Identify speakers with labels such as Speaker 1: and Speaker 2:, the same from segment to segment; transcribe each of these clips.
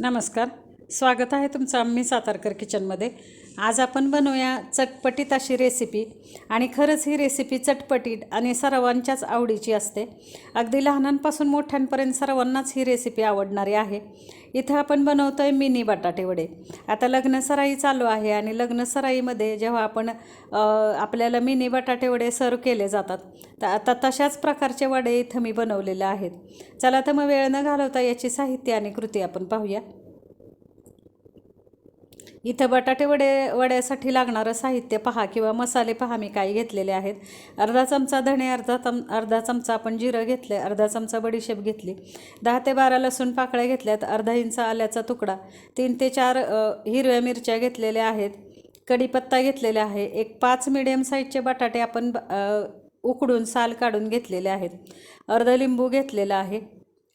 Speaker 1: नमस्कार. स्वागत आहे तुमचं आम्ही सातारकर किचनमध्ये आज आपण बनवूया चटपटीत अशी रेसिपी आणि खरंच ही रेसिपी चटपटीत आणि सर्वांच्याच आवडीची असते. अगदी लहानांपासून मोठ्यांपर्यंत सर्वांनाच ही रेसिपी आवडणारी आहे. इथं आपण बनवतो आहे मिनी बटाटेवडे आता लग्नसराई चालू आहे आणि लग्नसराईमध्ये जेव्हा आपण आपल्याला मिनी बटाटे वडे सर्व केले जातात तर आता तशाच प्रकारचे वडे इथं मी बनवलेले आहेत. चला तर मग वेळ न घालवता याची साहित्य आणि कृती आपण पाहूया. इथं बटाटे वडे वड्यासाठी लागणारं साहित्य पहा किंवा मसाले पहा मी काही घेतलेले आहेत. अर्धा चमचा धणे अर्धा चम अर्धा चमचा आपण जिरं घेतलं आहे अर्धा चमचा बडीशेप घेतली. दहा ते बारा लसूण पाकळ्या घेतल्यात अर्धा इंच आल्याचा तुकडा. तीन ते चार हिरव्या मिरच्या घेतलेल्या आहेत. कढीपत्ता घेतलेला आहे. एक पाच मिडियम साईजचे बटाटे आपण उकडून साल काढून घेतलेले आहेत. अर्ध लिंबू घेतलेला आहे.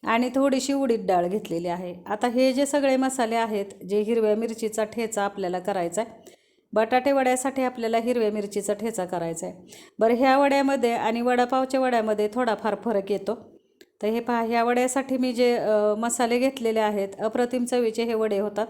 Speaker 1: आणि थोडीशी उडीद डाळ घेतलेली आहे. आता हे जे सगळे मसाले आहेत जे हिरव्या मिरचीचा ठेचा आपल्याला करायचा आहे बटाटे वड्यासाठी आपल्याला हिरव्या मिरचीचा ठेचा करायचा आहे. बरं ह्या वड्यामध्ये आणि वडापावच्या वड्यामध्ये थोडाफार फरक येतो. तर हे पहा ह्या वड्यासाठी मी जे मसाले घेतलेले आहेत अप्रतिम चवीचे हे वडे होतात.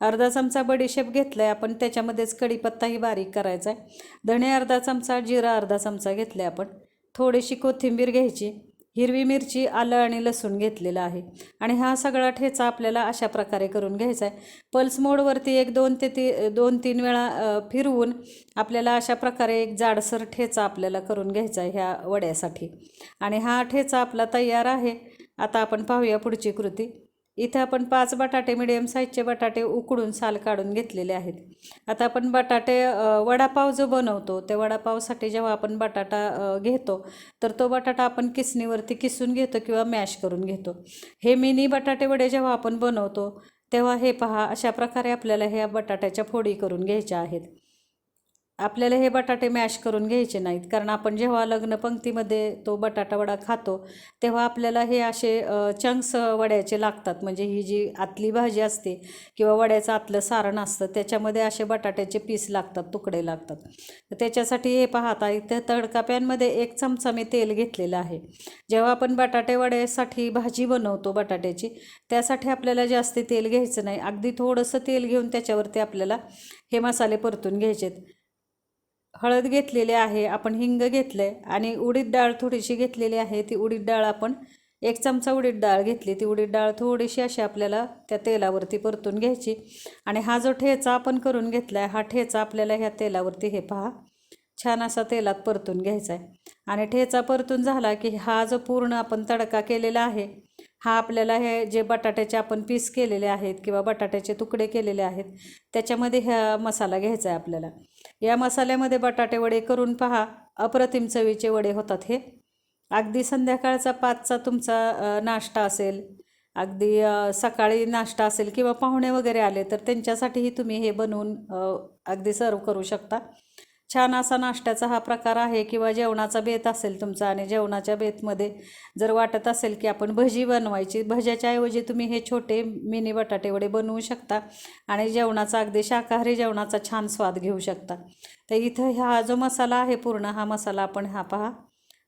Speaker 1: अर्धा चमचा बडीशेप घेतला आहे आपण त्याच्यामध्येच कढीपत्ताही बारीक करायचा आहे. धणे अर्धा चमचा जिरा अर्धा चमचा घेतला आहे आपण. थोडीशी कोथिंबीर घ्यायची. हिरवी मिरची आलं आणि लसूण घेतलेलं आहे. आणि हा सगळा ठेचा आपल्याला अशा प्रकारे करून घ्यायचा आहे. पल्स मोडवरती एक दोन ते ती दोन तीन वेळा फिरवून आपल्याला अशा प्रकारे एक जाडसर ठेचा आपल्याला करून घ्यायचा आहे ह्या वड्यासाठी. आणि हा ठेचा आपला तयार आहे. आता आपण पाहूया पुढची कृती. इथं आपण पाच बटाटे मिडियम साईजचे बटाटे उकडून साल काढून घेतलेले आहेत. आता आपण बटाटे वडापाव जो बनवतो त्या वडापावसाठी जेव्हा आपण बटाटा घेतो तर तो बटाटा आपण किसणीवरती किसून घेतो किंवा मॅश करून घेतो. हे मिनी बटाटे वडे जेव्हा आपण बनवतो तेव्हा हे पहा अशा प्रकारे आपल्याला ह्या बटाट्याच्या फोडी करून घ्यायच्या आहेत. आपल्याला हे बटाटे मॅश करून घ्यायचे नाहीत. कारण आपण जेव्हा लग्न पंक्तीमध्ये तो बटाटा वडा खातो तेव्हा आपल्याला हे असे चंक्स वड्याचे लागतात. म्हणजे ही जी आतली भाजी असते किंवा वड्याचं आतलं सारण असतं त्याच्यामध्ये असे बटाट्याचे पीस लागतात तुकडे लागतात. तर त्याच्यासाठी हे पाहता इथं तडकाप्यांमध्ये एक चमचा मी तेल घेतलेलं आहे. जेव्हा आपण बटाटे वड्यासाठी भाजी बनवतो बटाट्याची त्यासाठी आपल्याला जास्त तेल घ्यायचं नाही. अगदी थोडंसं तेल घेऊन त्याच्यावरती आपल्याला हे मसाले परतून घ्यायचेत. हळद घेतलेली आहे आपण हिंग घेतलं आहे आणि उडीद डाळ थोडीशी घेतलेली आहे. ती उडीद डाळ आपण एक चमचा उडीद डाळ घेतली. ती उडीद डाळ थोडीशी अशी आपल्याला त्या तेलावरती परतून घ्यायची. आणि हा जो ठेचा आपण करून घेतला आहे हा ठेचा आपल्याला ह्या तेलावरती हे पहा छान असा तेलात परतून घ्यायचा आहे आणि ठेचा परतून झाला की हा जो पूर्ण आपण तडका केलेला आहे हा आपल्याला हे जे बटाट्याचे आपण पीस केलेले आहेत किंवा बटाट्याचे तुकडे केलेले आहेत त्याच्यामध्ये ह्या मसाला घ्यायचा आहे आपल्याला. या मसाल्यामध्ये बटाटे वडे करून पहा. अप्रतिम चवीचे वडे होतात हे. अगदी संध्याकाळचा पाचचा तुमचा नाश्ता असेल अगदी सकाळी नाश्ता असेल किंवा पाहुणे वगैरे आले तर त्यांच्यासाठीही तुम्ही हे बनवून अगदी सर्व करू शकता. छान असा नाश्त्याचा हा प्रकार आहे किंवा जेवणाचा बेत असेल तुमचा आणि जेवणाच्या बेतमध्ये जर वाटत असेल की आपण भजी बनवायची भज्याच्या ऐवजी तुम्ही हे छोटे मिनी बटाटे वडे बनवू शकता आणि जेवणाचा अगदी शाकाहारी जेवणाचा छान स्वाद घेऊ शकता. तर इथं हा जो मसाला आहे पूर्ण हा मसाला आपण हा पहा.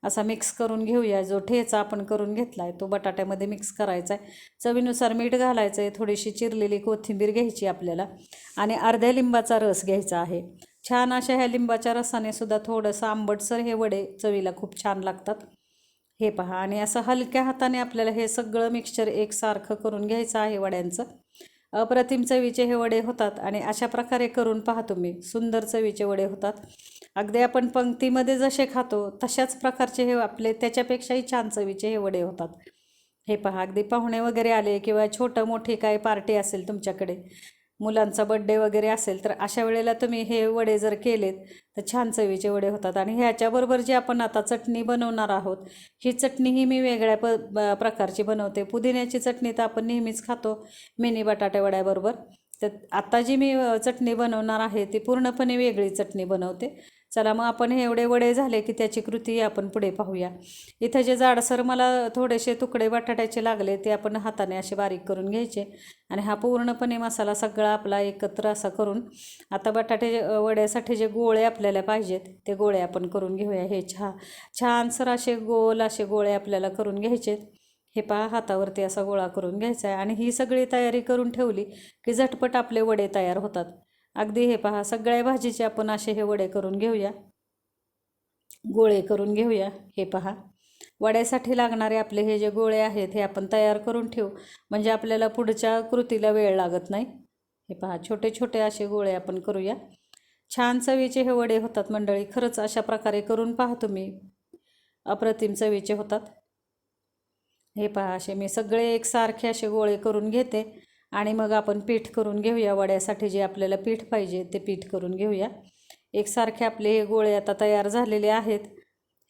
Speaker 1: असा मिक्स करून घेऊया. जो ठेचा आपण करून घेतला आहे तो बटाट्यामध्ये मिक्स करायचा आहे चवीनुसार मीठ घालायचं आहे थोडीशी चिरलेली कोथिंबीर घ्यायची आपल्याला आणि अर्ध्या लिंबाचा रस घ्यायचा आहे. छान अशा ह्या लिंबाच्या रसाने सुद्धा थोडंसं आंबटसर हे वडे चवीला खूप छान लागतात. हे पहा. आणि असं हलक्या हाताने आपल्याला हे सगळं मिक्सचर एकसारखं करून घ्यायचं आहे वड्यांचं. अप्रतिम चवीचे हे वडे होतात आणि अशा प्रकारे करून पहा तुम्ही. सुंदर चवीचे वडे होतात. अगदी आपण पंक्तीमध्ये जसे खातो तशाच प्रकारचे हे आपले त्याच्यापेक्षाही छान चवीचे हे वडे होतात. हे पहा. अगदी पाहुणे वगैरे आले किंवा छोटं मोठी काय पार्टी असेल तुमच्याकडे मुलांचा बड्डे वगैरे असेल तर अशा वेळेला तुम्ही हे वडे जर केलेत तर छान चवीचे वडे होतात. आणि ह्याच्याबरोबर जे आपण आता चटणी बनवणार आहोत ही चटणी ही मी वेगळ्या प प्रकारची बनवते. पुदिन्याची चटणी तर आपण नेहमीच खातो मिनी बटाटे वड्याबरोबर. तर आत्ता जी मी चटणी बनवणार आहे ती पूर्णपणे वेगळी चटणी बनवते. चला मग आपण हे एवढे वडे झाले की त्याची कृती आपण पुढे पाहूया. इथं जे जाडसर मला थोडेसे तुकडे बटाट्याचे लागले ते आपण हाताने असे बारीक करून घ्यायचे आणि हा पूर्णपणे मसाला सगळा आपला एकत्र असा करून आता बटाटे वड्यासाठी जे गोळे आपल्याला पाहिजेत ते गोळे आपण करून घेऊया. हे छा छानसर असे गोल असे गोळे आपल्याला करून घ्यायचे हे पहा हातावरती असा गोळा करून घ्यायचा आहे आणि ही सगळी तयारी करून ठेवली की झटपट आपले वडे तयार होतात. अगदी हे पहा सगळ्या भाजीचे आपण असे हे वडे करून घेऊया. गोळे करून घेऊया हे पहा. वड्यासाठी लागणारे आपले हे जे गोळे आहेत हे आपण तयार करून ठेवू. म्हणजे आपल्याला पुढच्या कृतीला वेळ लागत नाही. हे पहा छोटे छोटे असे गोळे आपण करूया. छान चवीचे हे वडे होतात मंडळी. खरंच अशा प्रकारे करून पहा तुम्ही. अप्रतिम चवीचे होतात. हे पहा असे मी सगळे एकसारखे असे गोळे करून घेते. आणि मग आपण पीठ करून घेऊया वड्यासाठी जे आपल्याला पीठ पाहिजे ते पीठ करून घेऊया. एकसारखे आपले हे गोळे आता तयार झालेले आहेत.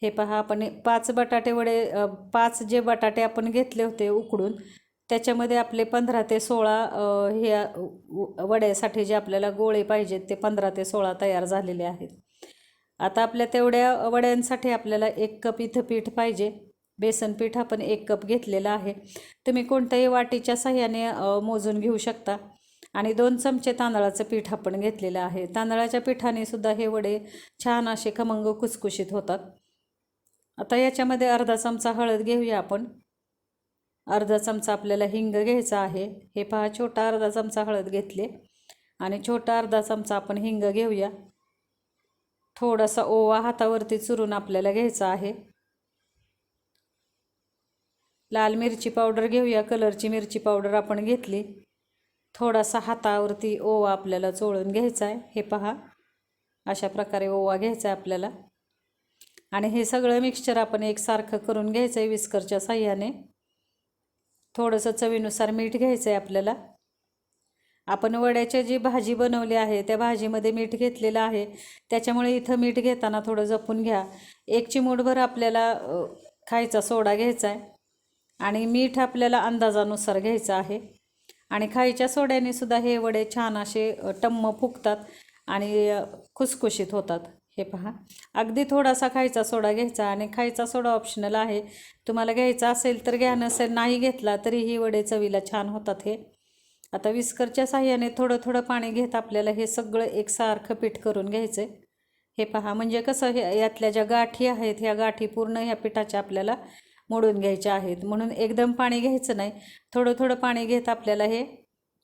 Speaker 1: हे पहा आपण पाच बटाटे वडे पाच जे बटाटे आपण घेतले होते उकडून त्याच्यामध्ये आपले पंधरा ते सोळा हे वड्यासाठी जे आपल्याला गोळे पाहिजेत ते पंधरा ते सोळा तयार झालेले आहेत. आता आपल्या तेवढ्या वड्यांसाठी आपल्याला एक कप इथं पीठ पाहिजे. बेसन पीठ आपण एक कप घेतलेलं आहे. तुम्ही कोणत्याही वाटीच्या साह्याने मोजून घेऊ शकता. आणि दोन चमचे तांदळाचं पीठ आपण घेतलेलं आहे. तांदळाच्या पिठाने सुद्धा हे वडे छान असे खमंग कुसकुशीत होतात. आता याच्यामध्ये अर्धा चमचा हळद घेऊया आपण. अर्धा चमचा आपल्याला हिंग घ्यायचा आहे. हे पहा छोटा अर्धा चमचा हळद घेतले. आणि छोटा अर्धा चमचा आपण हिंग घेऊया. थोडासा ओवा हातावरती चुरून आपल्याला घ्यायचा आहे. लाल मिरची पावडर घेऊया. कलरची मिरची पावडर आपण घेतली. थोडासा हातावरती ओवा आपल्याला चोळून घ्यायचा आहे. हे पहा. अशा प्रकारे ओवा घ्यायचा आहे आपल्याला. आणि हे सगळं मिक्सचर आपण एकसारखं करून घ्यायचं आहे विस्करच्या साह्याने. थोडंसं चवीनुसार मीठ घ्यायचं आहे आपल्याला. आपण वड्याची जी भाजी बनवली आहे त्या भाजीमध्ये मीठ घेतलेलं आहे. त्याच्यामुळे इथं मीठ घेताना थोडं जपून घ्या. एक चिमूटभर आपल्याला खायचा सोडा घ्यायचा आहे. आणि मीठ आपल्याला अंदाजानुसार घ्यायचं आहे. आणि खायच्या सोड्याने सुद्धा हे वडे छान असे टम्म फुगतात आणि खुसखुशीत होतात. हे पहा. अगदी थोडासा खायचा सोडा घ्यायचा आणि खायचा सोडा ऑप्शनल आहे. तुम्हाला घ्यायचा असेल तर घ्या नसेल नाही घेतला तरीही वडे चवीला छान होतात हे. आता विस्करच्या साह्याने थोडं थोडं पाणी घेत आपल्याला हे सगळं एकसारखं पीठ करून घ्यायचं आहे हे पहा. म्हणजे कसं हे यातल्या ज्या गाठी आहेत ह्या गाठी पूर्ण ह्या पिठाच्या आपल्याला मोडून घ्यायच्या आहेत. म्हणून एकदम पाणी घ्यायचं नाही. थोडं थोडं पाणी घेत आपल्याला हे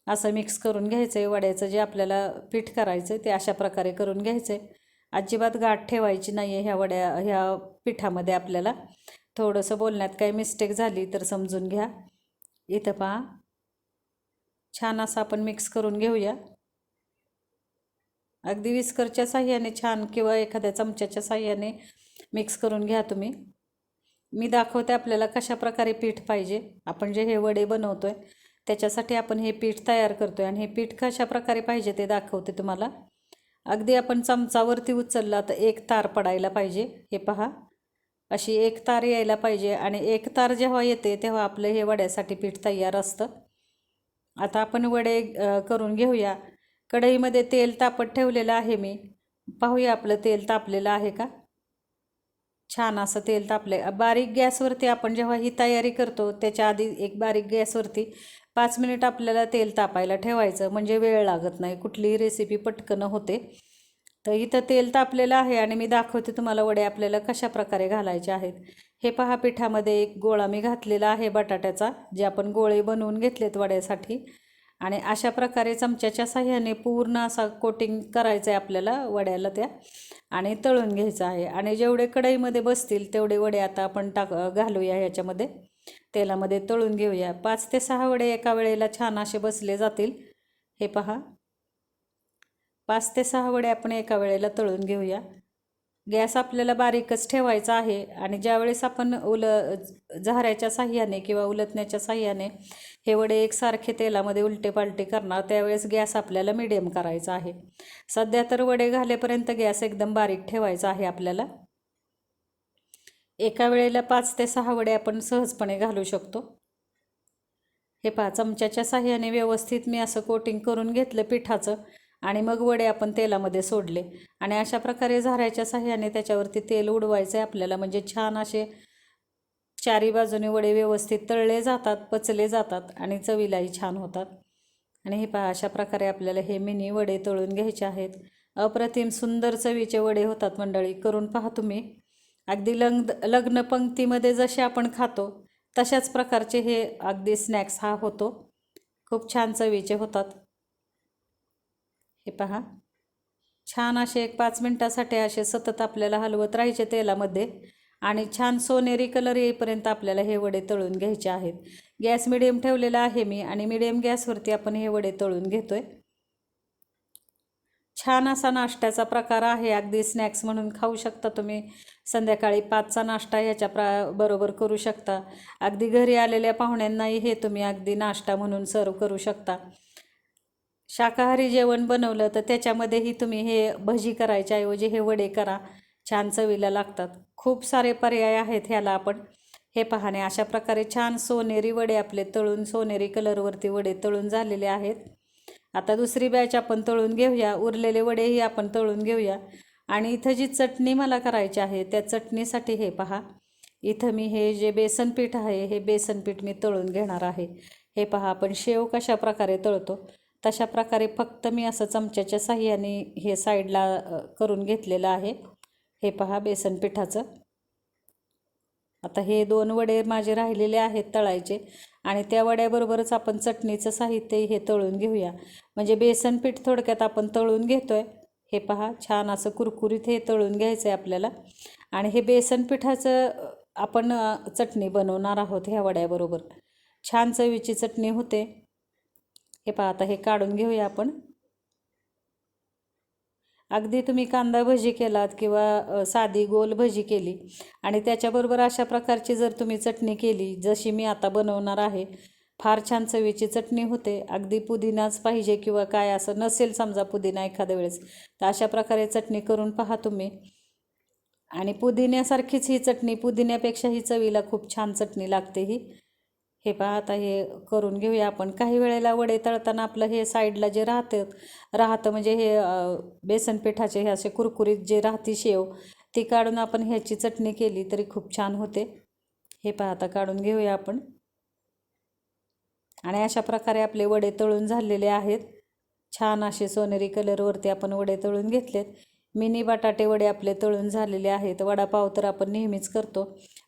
Speaker 1: असं मिक्स करून घ्यायचं आहे वड्याचं जे आपल्याला पीठ करायचं आहे ते अशा प्रकारे करून घ्यायचं आहे अजिबात गाठ ठेवायची नाही आहे ह्या वड्या ह्या पिठामध्ये आपल्याला. थोडंसं बोलण्यात काही मिस्टेक झाली तर समजून घ्या. इथं पहा. छान असं आपण मिक्स करून घेऊया. अगदी विस्करच्या साह्याने छान किंवा एखाद्या चमच्याच्या साह्याने मिक्स करून घ्या तुम्ही. मी दाखवते आपल्याला कशा प्रकारे पीठ पाहिजे. आपण जे हे वडे बनवतो आहे त्याच्यासाठी आपण हे पीठ तयार करतो आहे आणि हे पीठ कशा प्रकारे पाहिजे ते दाखवते तुम्हाला. अगदी आपण चमचावरती उचलला तर एक तार पडायला पाहिजे. हे पहा. अशी एक तार यायला पाहिजे आणि एक तार जेव्हा येते तेव्हा आपलं हे वड्यासाठी पीठ तयार असतं. आता आपण वडे करून घेऊया. कढईमध्ये तेल तापत ठेवलेलं आहे मी. पाहूया आपलं तेल तापलेलं आहे का? छान असं तेल तापले बारीक गॅसवरती आपण जेव्हा ही तयारी करतो त्याच्या आधी एक बारीक गॅसवरती पाच मिनिट आपल्याला तेल तापायला ठेवायचं म्हणजे वेळ लागत नाही. कुठलीही रेसिपी पटकन होते. तर इथं तेल तापलेलं आहे आणि मी दाखवते तुम्हाला वडे आपल्याला कशा प्रकारे घालायचे आहेत. हे पहा पिठामध्ये एक गोळा मी घातलेला आहे बटाट्याचा जे आपण गोळे बनवून घेतलेत वड्यासाठी. आणि अशा प्रकारे चमच्याच्या साह्याने पूर्ण असा कोटिंग करायचं आहे आपल्याला वड्याला त्या. आणि तळून घ्यायचं आहे. आणि जेवढे कढईमध्ये बसतील तेवढे वडे आता आपण टाक घालूया ह्याच्यामध्ये. तेलामध्ये तळून घेऊया. पाच ते सहा वडे एका वेळेला छान असे बसले जातील. हे पहा. पाच ते सहा वडे आपण एका वेळेला तळून घेऊया. गॅस आपल्याला बारीकच ठेवायचा आहे आणि ज्यावेळेस आपण उल झाऱ्याच्या साह्याने किंवा उलटण्याच्या साह्याने हे वडे एकसारखे तेलामध्ये उलटे पालटे करणार त्यावेळेस गॅस आपल्याला मिडियम करायचा आहे. सध्या तर वडे घालेपर्यंत गॅस एकदम बारीक ठेवायचा आहे आपल्याला. एका वेळेला पाच ते सहा वडे आपण सहजपणे घालू शकतो. हे पहा चमच्याच्या साह्याने व्यवस्थित मी असं कोटिंग करून घेतलं पिठाचं. आणि मग वडे आपण तेलामध्ये सोडले. आणि अशा प्रकारे झाऱ्याच्या साह्याने त्याच्यावरती तेल उडवायचं आहे आपल्याला. म्हणजे छान असे चारी बाजूने वडे व्यवस्थित तळले जातात पचले जातात आणि चवीलाही छान होतात. आणि हे पहा अशा प्रकारे आपल्याला हे मिनी वडे तळून घ्यायचे आहेत. अप्रतिम सुंदर चवीचे वडे होतात मंडळी. करून पहा तुम्ही. अगदी लग्न लग्न पंक्तीमध्ये जसे आपण खातो तशाच प्रकारचे हे अगदी स्नॅक्स हा होतो. खूप छान चवीचे होतात. हे पहा. छान असे एक पाच मिनटासाठी असे सतत आपल्याला हलवत राहायचे तेलामध्ये. आणि छान सोनेरी कलर येईपर्यंत आपल्याला हे वडे तळून घ्यायचे आहेत. गॅस मिडियम ठेवलेला आहे मी आणि मिडियम गॅसवरती आपण हे वडे तळून घेतो आहे छान असा नाश्त्याचा प्रकार आहे. अगदी स्नॅक्स म्हणून खाऊ शकता तुम्ही. संध्याकाळी पाचचा नाश्ता ह्याच्या प्रा बरोबर करू शकता. अगदी घरी आलेल्या पाहुण्यांनाही हे तुम्ही अगदी नाश्ता म्हणून सर्व करू शकता. शाकाहारी जेवण बनवलं तर त्याच्यामध्येही तुम्ही हे भजी करायच्या ऐवजी हे वडे करा. छान चवीला लागतात. खूप सारे पर्याय आहेत ह्याला आपण. हे पाहणे अशा प्रकारे छान सोनेरी वडे आपले तळून सोनेरी कलरवरती वडे तळून झालेले आहेत. आता दुसरी बॅच आपण तळून घेऊया. उरलेले वडेही आपण तळून घेऊया. आणि इथं जी चटणी मला करायची आहे त्या चटणीसाठी हे पहा. इथं मी हे जे बेसन पीठ आहे हे बेसन पीठ मी तळून घेणार आहे. हे पहा आपण शेव कशा प्रकारे तळतो. तशा प्रकारे फक्त मी असं चमच्याच्या साह्याने हे साईडला करून घेतलेलं आहे. हे पहा बेसन पिठाचं. आता हे दोन वडे माझे राहिलेले आहेत तळायचे आणि त्या वड्याबरोबरच आपण चटणीचं साहित्य हे तळून घेऊया. म्हणजे बेसन पीठ थोडक्यात आपण तळून घेतो आहे हे पहा छान असं कुरकुरीत हे तळून घ्यायचं आहे आपल्याला. आणि हे बेसन पिठाचं आपण चटणी बनवणार आहोत ह्या वड्याबरोबर. छान चवीची चटणी होते. हे पहा आता हे काढून घेऊया आपण. अगदी तुम्ही कांदा भजी केलात किंवा साधी गोल भजी केली आणि त्याच्याबरोबर अशा प्रकारची जर तुम्ही चटणी केली जशी मी आता बनवणार आहे फार छान चवीची चटणी होते. अगदी पुदिनाच पाहिजे किंवा काय असं नसेल समजा पुदिना एखाद्या वेळेस तर अशा प्रकारे चटणी करून पहा तुम्ही. आणि पुदिन्यासारखीच ही चटणी पुदिन्यापेक्षा ही चवीला खूप छान चटणी लागते ही. हे पहा आता हे करून घेऊया आपण. काही वेळेला वडे तळताना आपलं हे साईडला जे राहतं राहतं म्हणजे हे बेसन पिठाचे हे असे कुरकुरीत जे राहती शेव ती काढून आपण ह्याची चटणी केली तरी खूप छान होते. हे पहा आता काढून घेऊया आपण. आणि अशा प्रकारे आपले वडे तळून झालेले आहेत. छान असे सोनेरी कलरवरती आपण वडे तळून घेतलेत. मिनी बटाटे वडे आपले तळून झालेले आहेत. वडापाव तर आपण नेहमीच करतो.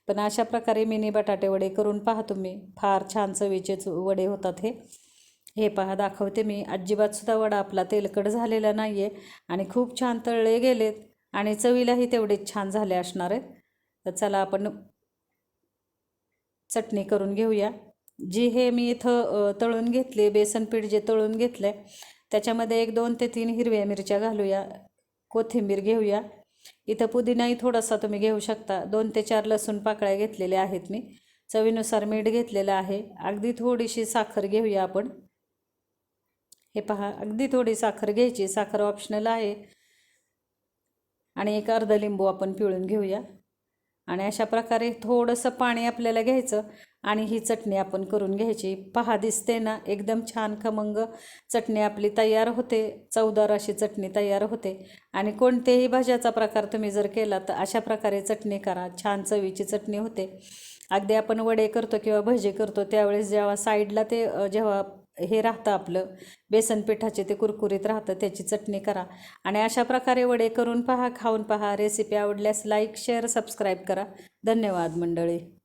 Speaker 1: पण अशा प्रकारे मिनी बटाटे वडे करून पहा तुम्ही. फार छान चवीचेच वडे होतात हे. हे पहा दाखवते मी. अजिबातसुद्धा वडा आपला तेलकट झालेला नाही आहे आणि खूप छान तळले गेलेत आणि चवीलाही तेवढेच छान झाले असणार आहेत. तर चला आपण चटणी करून घेऊया. जी हे मी इथं तळून घेतले बेसन पीठ जे तळून घेतलं आहे त्याच्यामध्ये एक दोन ते तीन हिरव्या मिरच्या घालूया. कोथिंबीर घेऊया. इथं पुदिनाही थोडासा तुम्ही घेऊ शकता. दोन ते चार लसूण पाकळ्या घेतलेल्या आहेत मी. चवीनुसार मीठ घेतलेलं आहे. अगदी थोडीशी साखर घेऊया आपण. हे पहा अगदी थोडी साखर घ्यायची. साखर ऑप्शनल आहे. आणि एक अर्धा लिंबू आपण पिळून घेऊया. आणि अशा प्रकारे थोडंसं पाणी आपल्याला घ्यायचं आणि ही चटणी आपण करून घ्यायची. पहा दिसते ना एकदम छान खमंग चटणी आपली तयार होते. चवदार अशी चटणी तयार होते. आणि कोणतेही भाज्याचा प्रकार तुम्ही जर केला तर अशा प्रकारे चटणी करा. छान चवीची चटणी होते. अगदी आपण वडे करतो किंवा भजे करतो त्यावेळेस जेव्हा साईडला ते जेव्हा हे राहतं आपलं. बेसन पिठाचे ते कुरकुरीत राहतं त्याची चटणी करा. आणि अशा प्रकारे वडे करून पहा खाऊन पहा. रेसिपी आवडल्यास लाईक शेअर सबस्क्राईब करा. धन्यवाद मंडळी.